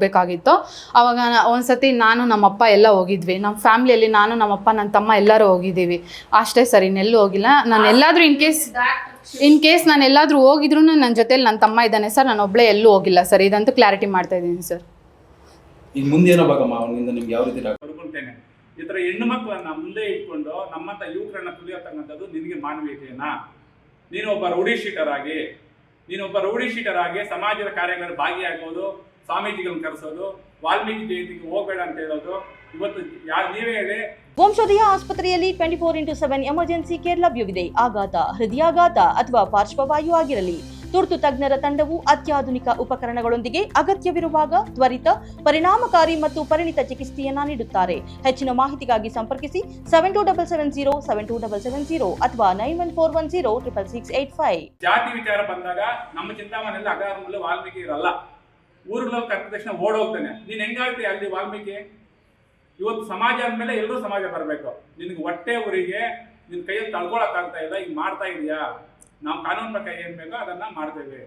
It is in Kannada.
ಹೋಗಬೇಕಾಗಿತ್ತು. ಅವಾಗ ನಾ- ಒಂದ್ಸತಿ ನಾನು ನಮ್ಮಪ್ಪ ಎಲ್ಲ ಹೋಗಿದ್ವಿ. ನಮ್ಮ ಫ್ಯಾಮಿಲಿಯಲ್ಲಿ ನಾನು ನಮ್ಮಪ್ಪ ನನ್ನ ತಮ್ಮ ಎಲ್ಲರೂ ಹೋಗಿದ್ದೀವಿ. ಅಷ್ಟೇ ಸರಿ ಇನ್ನೆಲ್ಲೂ ಹೋಗಿಲ್ಲ. ನಾನು ಎಲ್ಲಾದರೂ ಇನ್ ಕೇಸ್ ಇನ್ ಕೇಸ್ ನಾನು ಎಲ್ಲಾದರೂ ಹೋಗಿದ್ರು ನನ್ನ ಜೊತೆಲಿ ನನ್ನ ತಮ್ಮ ಇದ್ದಾನೆ ಸರ್. ನಾನು ಒಬ್ಬಳೇ ಎಲ್ಲೂ ಹೋಗಿಲ್ಲ ಸರ್. ಇದಂತೂ ಕ್ಲಾರಿಟಿ ಮಾಡ್ತಾ ಇದ್ದೀನಿ ಸರ್. ಈಗ ಮುಂದೆ ಏನೋ ಭಾಗಮ್ಮ ಅವನಿಂದ ನಿಮ್ಗೆ ಯಾವ ರೀತಿ ಡಾಕ್ಟರ್ ಪಡ್ಕೊಳ್ತೇನೆ ಈ ಥರ ಹೆಣ್ಣು ಮಕ್ಕಳನ್ನ ಮುಂದೆ ಇಟ್ಕೊಂಡು ನಮ್ಮಂಥ ಯುವಕರನ್ನ ತುಳಿಯತಕ್ಕಂಥದ್ದು ನಿನಗೆ ಮಾನವೀಯತೆಯನ್ನ ನೀನು ಒಬ್ಬ ರೌಡಿ ಶೀಟರ್ ಆಗಿ ನೀನು ಒಬ್ಬ ರೌಡಿ ಶೀಟರ್ ಆಗಿ ಸಮಾಜದ ಕಾರ್ಯಗಳಲ್ಲಿ ಭಾಗಿಯಾಗೋದು, ಸ್ವಾಮೀಜಿಗಳನ್ನ ಕರೆಸೋದು, ವಾಲ್ಮೀಕಿ ಜಯಂತಿಗೆ ಹೋಗಬೇಡ ಅಂತ ಹೇಳೋದು, ಇವತ್ತು ಯಾರು ನೀವೇ ಹೇಳಿ. ವಂಶೋದಯ ಆಸ್ಪತ್ರೆಯಲ್ಲಿ twenty four into seven emergency care ಲಭ್ಯವಿದೆ. ಆಘಾತ, ಹೃದಯಾಘಾತ ಅಥವಾ ಪಾರ್ಶ್ವವಾಯು ಆಗಿರಲಿ. ತುರ್ತು ತಜ್ಞರ ತಂಡವು ಅತ್ಯಾಧುನಿಕ ಉಪಕರಣಗಳೊಂದಿಗೆ ಅಗತ್ಯವಿರುವಾಗ ತ್ವರಿತ, ಪರಿಣಾಮಕಾರಿ ಮತ್ತು ಪರಿಣಿತ ಚಿಕಿತ್ಸೆಯನ್ನ ನೀಡುತ್ತಾರೆ. ಹೆಚ್ಚಿನ ಮಾಹಿತಿಗಾಗಿ ಸಂಪರ್ಕಿಸಿ seven two double seven zero seven two double seven zero ಅಥವಾ nine one four one zero triple six eight five ಜಾತಿ ವಿಚಾರ ಬಂದಾಗ ನಮ್ಮ ಚಿಂತಾಮಣಿಯಲ್ಲಿ ಮೂಲ ವಾಲ್ಮೀಕಿ ಇರಲ್ಲ. ಊರುಗಳಲ್ಲಿ ಕರೆದ ತಕ್ಷಣ ಓಡೋಗ್ತಾನೆ ನೀನು ಹೆಂಗಾಗ್ತಿ ಅಲ್ಲಿ ವಾಲ್ಮೀಕಿ? ಇವತ್ತು ಸಮಾಜ ಅಂದಮೇಲೆ ಎಲ್ಲರೂ ಸಮಾಜ ಬರಬೇಕು. ನಿನಗೆ ಹೊಟ್ಟೆ ಊರಿಗೆ ನಿನ್ನ ಕೈಯಲ್ಲಿ ತಳ್ಕೊಳಕ್ಕಾಗ್ತಾ ಇಲ್ಲ ಈಗ ಮಾಡ್ತಾ ಇದೀಯಾ? ನಾವು ಕಾನೂನು ಪ್ರಕಾರ ಏನ್ ಬೇಕೋ ಅದನ್ನ ಮಾಡ್ತೇವೆ.